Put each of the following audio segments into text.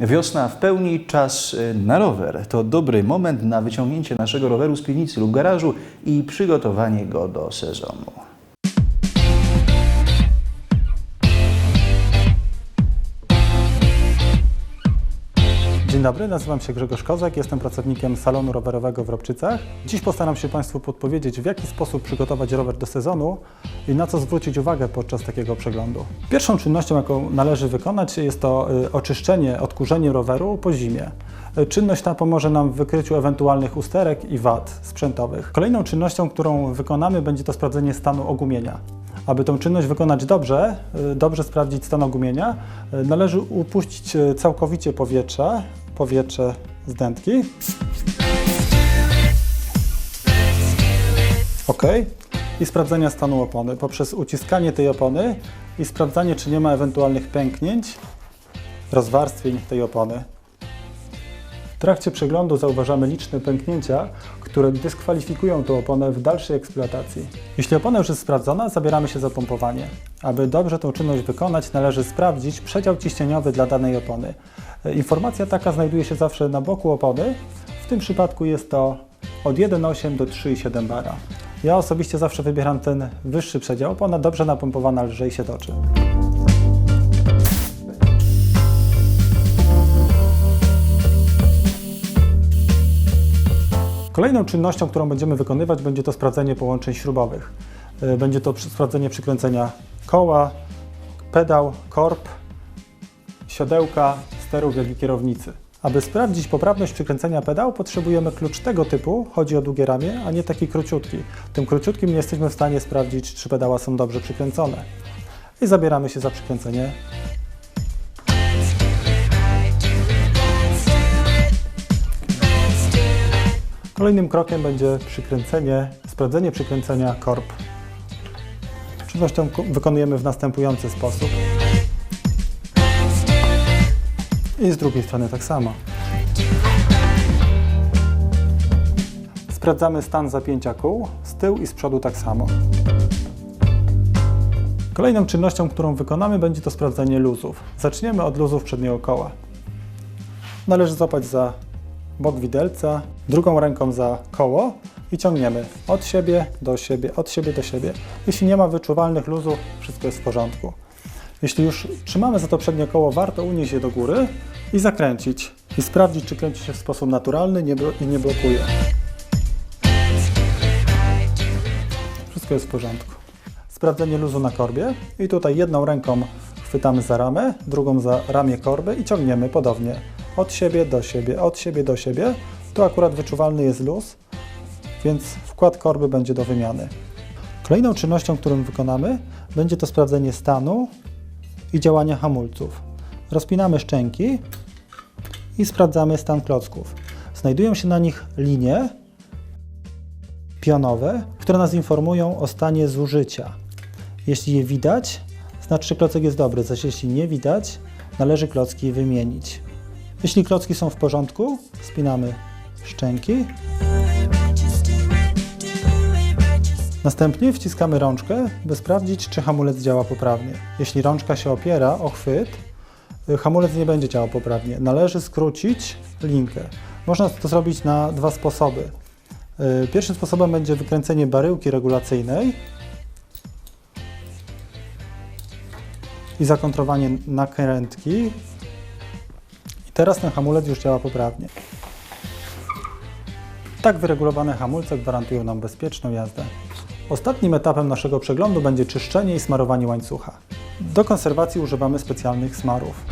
Wiosna w pełni, czas y, na rower. To dobry moment na wyciągnięcie naszego roweru z piwnicy lub garażu i przygotowanie go do sezonu. Dobry, nazywam się Grzegorz Kozak, jestem pracownikiem salonu rowerowego w Robczycach. Dziś postaram się Państwu podpowiedzieć, w jaki sposób przygotować rower do sezonu i na co zwrócić uwagę podczas takiego przeglądu. Pierwszą czynnością, jaką należy wykonać, jest to y, oczyszczenie, odkurzenie roweru po zimie. Y, Czynność ta pomoże nam w wykryciu ewentualnych usterek i wad sprzętowych. Kolejną czynnością, którą wykonamy, będzie to sprawdzenie stanu ogumienia. Aby tę czynność wykonać dobrze, y, dobrze sprawdzić stan ogumienia, należy upuścić całkowicie powietrze, powietrze z dętki. OK. I sprawdzenia stanu opony poprzez uciskanie tej opony i sprawdzanie, czy nie ma ewentualnych pęknięć, rozwarstwień tej opony. W trakcie przeglądu zauważamy liczne pęknięcia, które dyskwalifikują tę oponę w dalszej eksploatacji. Jeśli opona już jest sprawdzona, zabieramy się za pompowanie. Aby dobrze tę czynność wykonać, należy sprawdzić przedział ciśnieniowy dla danej opony. Informacja taka znajduje się zawsze na boku opony. W tym przypadku jest to od 1,8 do 3,7 bara. Ja osobiście zawsze wybieram ten wyższy przedział. Opona dobrze napompowana lżej się toczy. Kolejną czynnością, którą będziemy wykonywać, będzie to sprawdzenie połączeń śrubowych. Y, Będzie to sprawdzenie przykręcenia koła, pedał, korb, siodełka, sterów, i kierownicy. Aby sprawdzić poprawność przykręcenia pedału, potrzebujemy klucz tego typu, chodzi o długie ramię, a nie taki króciutki. Tym króciutkim nie jesteśmy w stanie sprawdzić, czy pedała są dobrze przykręcone. I zabieramy się za przykręcenie Kolejnym krokiem będzie przykręcenie, sprawdzenie przykręcenia korb. Czynność tę ko- wykonujemy w następujący sposób. I z drugiej strony tak samo. Sprawdzamy stan zapięcia kół, z tyłu i z przodu tak samo. Kolejną czynnością, którą wykonamy, będzie to sprawdzenie luzów. Zaczniemy od luzów przedniego koła. Należy złapać za bok widelca, drugą ręką za koło i ciągniemy od siebie do siebie, od siebie do siebie. Jeśli nie ma wyczuwalnych luzów, wszystko jest w porządku. Jeśli już trzymamy za to przednie koło, warto unieść je do góry i zakręcić. I sprawdzić, czy kręci się w sposób naturalny i nie blokuje. Wszystko jest w porządku. Sprawdzenie luzu na korbie i tutaj jedną ręką chwytamy za ramę, drugą za ramię korby i ciągniemy podobnie od siebie do siebie, od siebie do siebie. Tu akurat wyczuwalny jest luz, więc wkład korby będzie do wymiany. Kolejną czynnością, którą wykonamy, będzie to sprawdzenie stanu i działania hamulców. Rozpinamy szczęki i sprawdzamy stan klocków. Znajdują się na nich linie pionowe, które nas informują o stanie zużycia. Jeśli je widać, znaczy, klocek jest dobry, zaś jeśli nie widać, należy klocki wymienić. Jeśli klocki są w porządku, spinamy szczęki. Następnie wciskamy rączkę, by sprawdzić, czy hamulec działa poprawnie. Jeśli rączka się opiera o chwyt, y, hamulec nie będzie działał poprawnie. Należy skrócić linkę. Można to zrobić na dwa sposoby. Y, Pierwszym sposobem będzie wykręcenie baryłki regulacyjnej i zakontrowanie nakrętki. Teraz ten hamulec już działa poprawnie. Tak wyregulowane hamulce gwarantują nam bezpieczną jazdę. Ostatnim etapem naszego przeglądu będzie czyszczenie i smarowanie łańcucha. Do konserwacji używamy specjalnych smarów.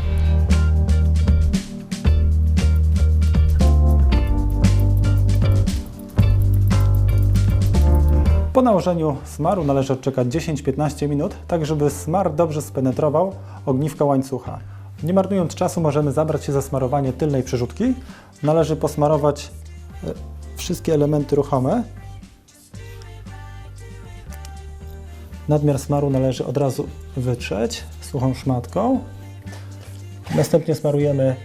Po nałożeniu smaru należy odczekać 10-15 minut, tak żeby smar dobrze spenetrował ogniwka łańcucha. Nie marnując czasu możemy zabrać się za smarowanie tylnej przerzutki. Należy posmarować e, wszystkie elementy ruchome. Nadmiar smaru należy od razu wytrzeć suchą szmatką. Następnie smarujemy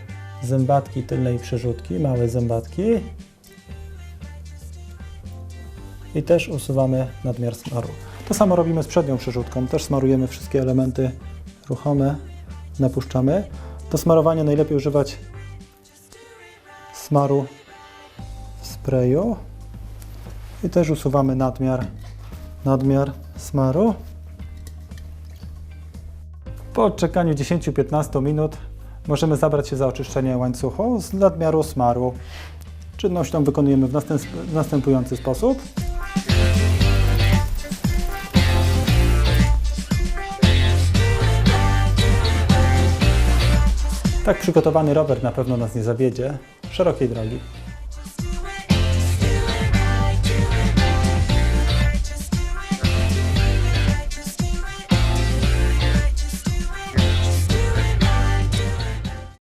zębatki tylnej przerzutki, małe zębatki. I też usuwamy nadmiar smaru. To samo robimy z przednią przerzutką. Też smarujemy wszystkie elementy ruchome, napuszczamy. Do smarowania najlepiej używać smaru w sprayu. I też usuwamy nadmiar, nadmiar smaru. Po odczekaniu 10-15 minut możemy zabrać się za oczyszczenie łańcuchu z nadmiaru smaru. Czynność tą wykonujemy w następujący sposób. Tak przygotowany rower na pewno nas nie zawiedzie szerokiej drogi.